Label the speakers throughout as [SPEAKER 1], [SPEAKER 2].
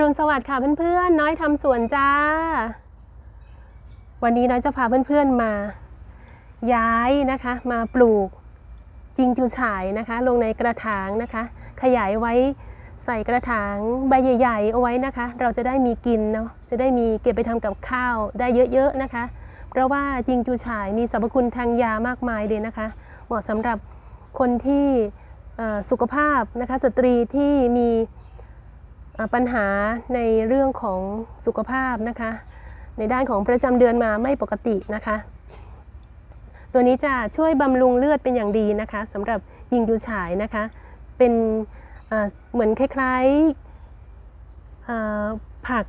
[SPEAKER 1] รุณสวัสดิ์ค่ะเพื่อนๆ น้อยทำสวนจ้า วันนี้น้อยจะพาเพื่อนๆมา ย้ายนะคะมาปลูกจิงจูฉายนะคะ ลงในกระถางนะคะ ขยายไว้ใส่กระถางใบใหญ่ ๆ เอาไว้นะคะ เราจะได้มีกินเนาะจะได้มีเก็บไปทำกับข้าวได้เยอะๆนะคะ เพราะว่าจิงจูฉายมีสรรพคุณทางยามากมายเลยนะคะ เหมาะสำหรับคนที่สุขภาพนะคะสตรีที่มี ปัญหาในเรื่องของสุขภาพนะคะ ในด้านของประจำเดือนมาไม่ปกตินะคะ ตัวนี้จะช่วยบำรุงเลือดเป็นอย่างดีนะคะสำหรับยิงยูฉายนะคะ เป็นเหมือนคล้ายๆผัก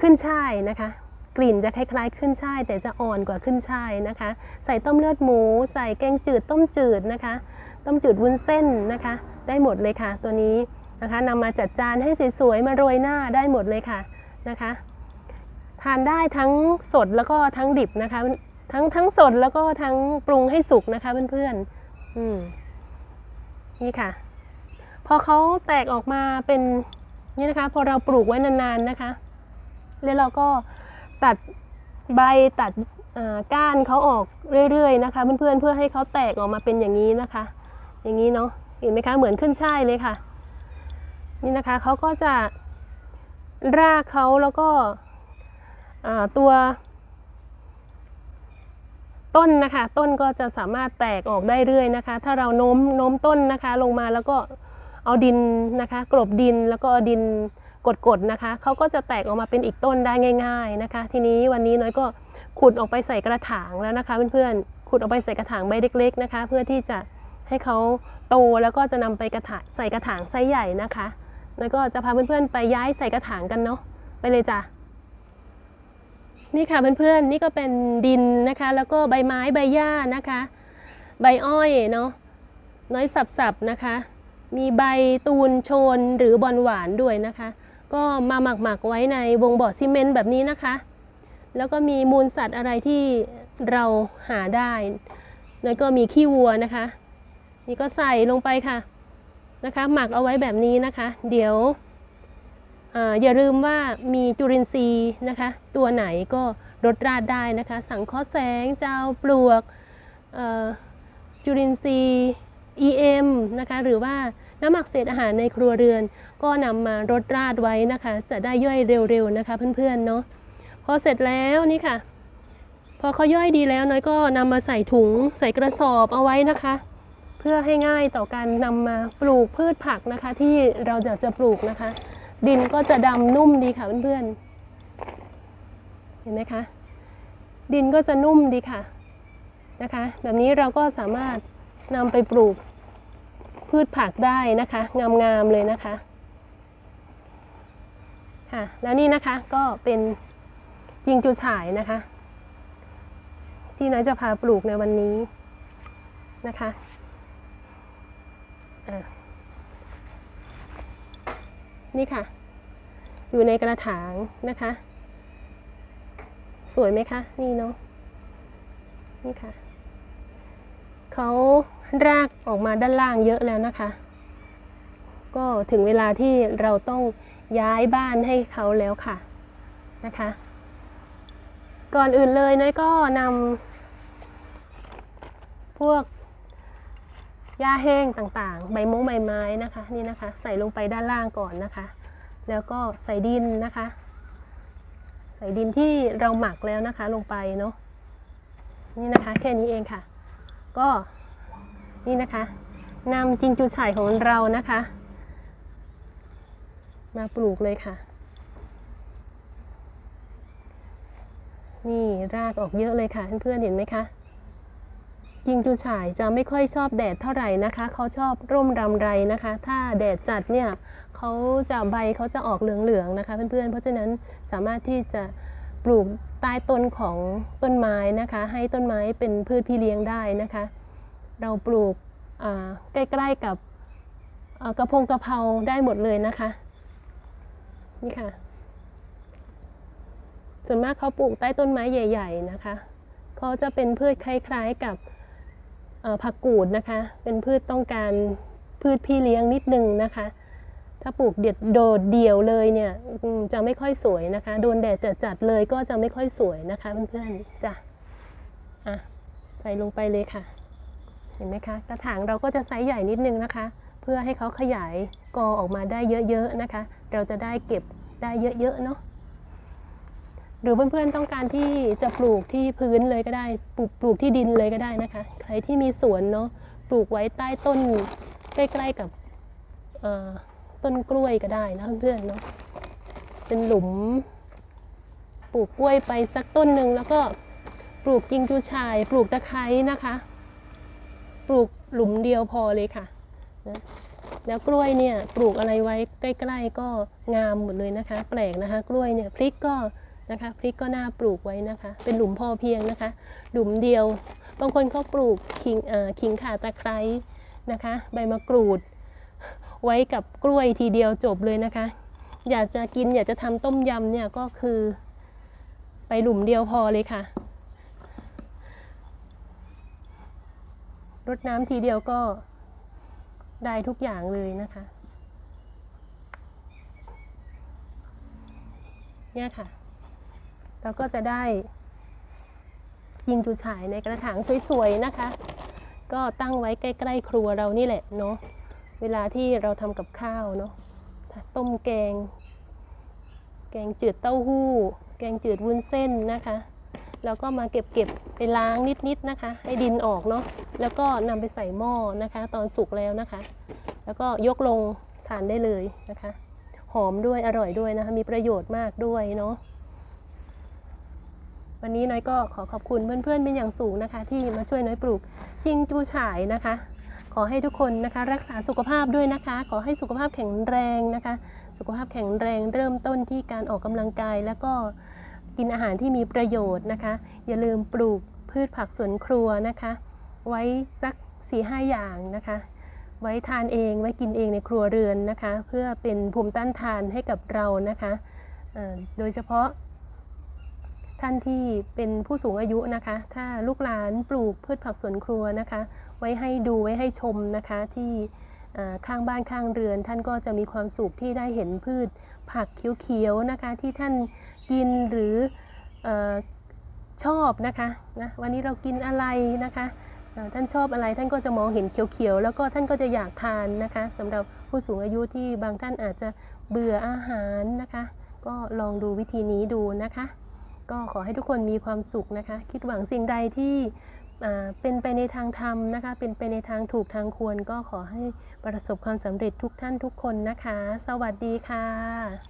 [SPEAKER 1] ขึ้นช่ายนะคะ กลิ่นจะคล้ายๆขึ้นช่าย แต่จะอ่อนกว่าขึ้นช่ายนะคะ ใส่ต้มเลือดหมู ใส่แกงจืดต้มจืดนะคะ ต้มจืดวุ้นเส้นนะคะ ได้หมดเลยค่ะตัวนี้ นะคะนำมาจัดจานให้สวยๆมาโรยหน้าได้หมดเลยค่ะนะคะ ทานได้ทั้งสดแล้วก็ทั้งดิบนะคะ ทั้งทั้งสดแล้วก็ทั้งปรุงให้สุกนะคะเพื่อนๆอืมนี่ค่ะ พอเขาแตกออกมาเป็นนี่นะคะ พอเราปลูกไว้นานๆนะคะ แล้วเราก็ตัดใบตัดก้านเขาออกเรื่อยๆนะคะเพื่อนๆเพื่อให้เขาแตกออกมาเป็นอย่างนี้นะคะ อย่างนี้เนาะเห็นไหมคะเหมือนขึ้นช่ายเลยค่ะ นี่นะคะเขาก็จะรากเขาแล้วก็ตัวต้นนะคะ ต้นก็จะสามารถแตกออกได้เรื่อยนะคะ ถ้าเราโน้มโน้มต้นนะคะลงมาแล้วก็เอาดินนะคะ กลบดินแล้วก็ดินกดๆนะคะเขาก็จะแตกออกมาเป็นอีกต้นได้ง่าย ๆนะคะ ทีนี้วันนี้น้อยก็ขุดออกไปใส่กระถางแล้วนะคะเพื่อนๆขุดออกไปใส่กระถางใบเล็ก ๆนะคะ เพื่อที่จะให้เขาโตแล้วก็จะนำไปกระถางใส่กระถางไซส์ใหญ่นะคะ แล้วก็จะพาเพื่อนๆไปย้ายใส่กระถางกันเนาะไปเลยจ้ะนี่ค่ะเพื่อนๆนี่ก็เป็นดินนะคะ แล้วก็ใบไม้ใบหญ้านะคะ ใบอ้อยเนาะน้อยสับๆนะคะ มีใบตูนโชนหรือบอลหวานด้วยนะคะ ก็มาหมักๆไว้ในวงบ่อซีเมนต์แบบนี้นะคะ แล้วก็มีมูลสัตว์อะไรที่เราหาได้ แล้วก็มีขี้วัวนะคะ นี่ก็ใส่ลงไปค่ะ นะคะหมักเอาไว้แบบนี้นะคะ เดี๋ยวออย่าลืมว่ามีจุลินทรีย์นะคะ ตัวไหนก็รดราดได้นะคะ สังเคราะห์แสงเจ้าปลวกจุลินทรีย์ EM นะคะหรือว่าน้ำหมักเศษอาหารในครัวเรือน ก็นำมารดราดไว้นะคะ จะได้ย่อยเร็วๆนะคะเพื่อนๆเนาะพอเสร็จแล้วนี่ค่ะ พอเขาย่อยดีแล้วน้อยก็นำมาใส่ถุงใส่กระสอบเอาไว้นะคะ เพื่อให้ง่ายต่อการนำมาปลูกพืชผักนะคะ ที่เราอยากจะปลูกนะคะ ดินก็จะดำนุ่มดีค่ะเพื่อนๆเห็นไหมคะดินก็จะนุ่มดีค่ะนะคะ แบบนี้เราก็สามารถนำไปปลูกพืชผักได้นะคะงามๆเลยนะคะค่ะแล้วนี่นะคะก็เป็นยิงจูฉายนะคะ ที่น้อยจะพาปลูกในวันนี้นะคะ นี่ค่ะ อยู่ในกระถางนะคะ สวยไหมคะ นี่เนาะนี่ค่ะเขารากออกมาด้านล่างเยอะแล้วนะคะ ก็ถึงเวลาที่เราต้องย้ายบ้านให้เขาแล้วค่ะนะคะ ก่อนอื่นเลยน้อยก็นำพวก หญ้าแห้งต่างๆ ใบมงใบไม้นะคะนี่นะคะ ใส่ลงไปด้านล่างก่อนนะคะ แล้วก็ใส่ดินนะคะ ใส่ดินที่เราหมักแล้วนะคะลงไปเนาะนี่นะคะแค่นี้เองค่ะ ก็นี่นะคะนำจิงจูฉ่ายของเรานะคะ มาปลูกเลยค่ะ นี่รากออกเยอะเลยค่ะเพื่อนๆเห็นไหมคะ ยิงจูฉายจะไม่ค่อยชอบแดดเท่าไหร่นะคะ เขาชอบร่มรำไรนะคะ ถ้าแดดจัดเนี่ยเขาจะใบเขาจะออกเหลืองๆนะคะ เพื่อนๆ เพราะฉะนั้นสามารถที่จะปลูกใต้ต้นของต้นไม้นะคะ ให้ต้นไม้เป็นพืชพี่เลี้ยงได้นะคะ เราปลูกใกล้ๆกับกระพงกระเพราได้หมดเลยนะคะนี่ค่ะ ส่วนมากเขาปลูกใต้ต้นไม้ใหญ่ ๆนะคะเขาจะเป็นพืชคล้าย ๆกับ ผักกูดนะคะ เป็นพืชต้องการพืชพี่เลี้ยงนิดนึงนะคะ ถ้าปลูกเด็ดโดดเดี่ยวเลยเนี่ยจะไม่ค่อยสวยนะคะ โดนแดดจัดๆเลยก็จะไม่ค่อยสวยนะคะเพื่อนๆจ้ะอะใส่ลงไปเลยค่ะ เห็นไหมคะ กระถางเราก็จะไซส์ใหญ่นิดนึงนะคะ เพื่อให้เขาขยายกอออกมาได้เยอะๆนะคะ เราจะได้เก็บได้เยอะๆเนาะ หรือเพื่อนๆต้องการที่จะปลูกที่พื้นเลยก็ได้ ปลูกปลูกที่ดินเลยก็ได้นะคะ ใครที่มีสวนเนาะปลูกไว้ใต้ต้นใกล้ๆกับต้นกล้วยก็ได้นะเพื่อนๆเนาะเป็นหลุม ปลูกกล้วยไปสักต้นหนึ่งแล้วก็ปลูกยิงจูชาย ปลูกตะไคร้นะคะ ปลูกหลุมเดียวพอเลยค่ะนะแล้วกล้วยเนี่ยปลูกอะไรไว้ใกล้ ๆ ก็งามหมดเลยนะคะ แปลกนะคะ กล้วยเนี่ยพริกก็ นะคะพริกก็น่าปลูกไว้นะคะ เป็นหลุมพอเพียงนะคะ หลุมเดียว บางคนเขาปลูกขิงขิงข่าตะไคร้นะคะ ใบมะกรูด ไว้กับกล้วยทีเดียวจบเลยนะคะ อยากจะกินอยากจะทำต้มยำเนี่ยก็คือ ไปหลุมเดียวพอเลยค่ะรดน้ำทีเดียวก็ได้ทุกอย่างเลยนะคะเนี่ยค่ะ เราก็จะได้ยิงจูฉายในกระถางสวยๆนะคะ ก็ตั้งไว้ใกล้ๆครัวเรานี่แหละเนาะเวลาที่เราทำกับข้าวเนาะต้มแกง แกงจืดเต้าหู้ แกงจืดวุ้นเส้นนะคะแล้วก็มาเก็บเก็บไปล้างนิดๆนะคะ ให้ดินออกเนาะแล้วก็นำไปใส่หม้อนะคะ ตอนสุกแล้วนะคะ แล้วก็ยกลงทานได้เลยนะคะ หอมด้วยอร่อยด้วยนะคะ มีประโยชน์มากด้วยเนาะ วันนี้น้อยก็ขอขอบคุณเพื่อนๆเป็นอย่างสูงนะคะ ที่มาช่วยน้อยปลูกจิงจูฉายนะคะ ขอให้ทุกคนนะคะรักษาสุขภาพด้วยนะคะ ขอให้สุขภาพแข็งแรงนะคะ สุขภาพแข็งแรงเริ่มต้นที่การออกกำลังกาย แล้วก็กินอาหารที่มีประโยชน์นะคะ อย่าลืมปลูกพืชผักสวนครัวนะคะ ไว้สัก4ีหอย่างนะคะ ไว้ทานเองไว้กินเองในครัวเรือนนะคะ เพื่อเป็นภูมิต้านทานให้กับเรานะคะโดยเฉพาะ ท่านที่เป็นผู้สูงอายุนะคะ ถ้าลูกหลานปลูกพืชผักสวนครัวนะคะ ไว้ให้ดูไว้ให้ชมนะคะที่ข้างบ้านข้างเรือน ท่านก็จะมีความสุขที่ได้เห็นพืชผักเขียวๆนะคะ ที่ท่านกินหรืออชอบนะคะนะวันนี้เรากินอะไรนะคะท่านชอบอะไรท่านก็จะมองเห็นเขียวๆ แล้วก็ท่านก็จะอยากทานนะคะสำหรับผู้สูงอายุที่บางท่านอาจจะเบื่ออาหารนะคะ ก็ลองดูวิธีนี้ดูนะคะ ก็ขอให้ทุกคนมีความสุขนะคะ คิดหวังสิ่งใดที่เป็นไปในทางธรรมนะคะ เป็นไปในทางถูกทางควร ก็ขอให้ประสบความสำเร็จทุกท่านทุกคนนะคะ สวัสดีค่ะ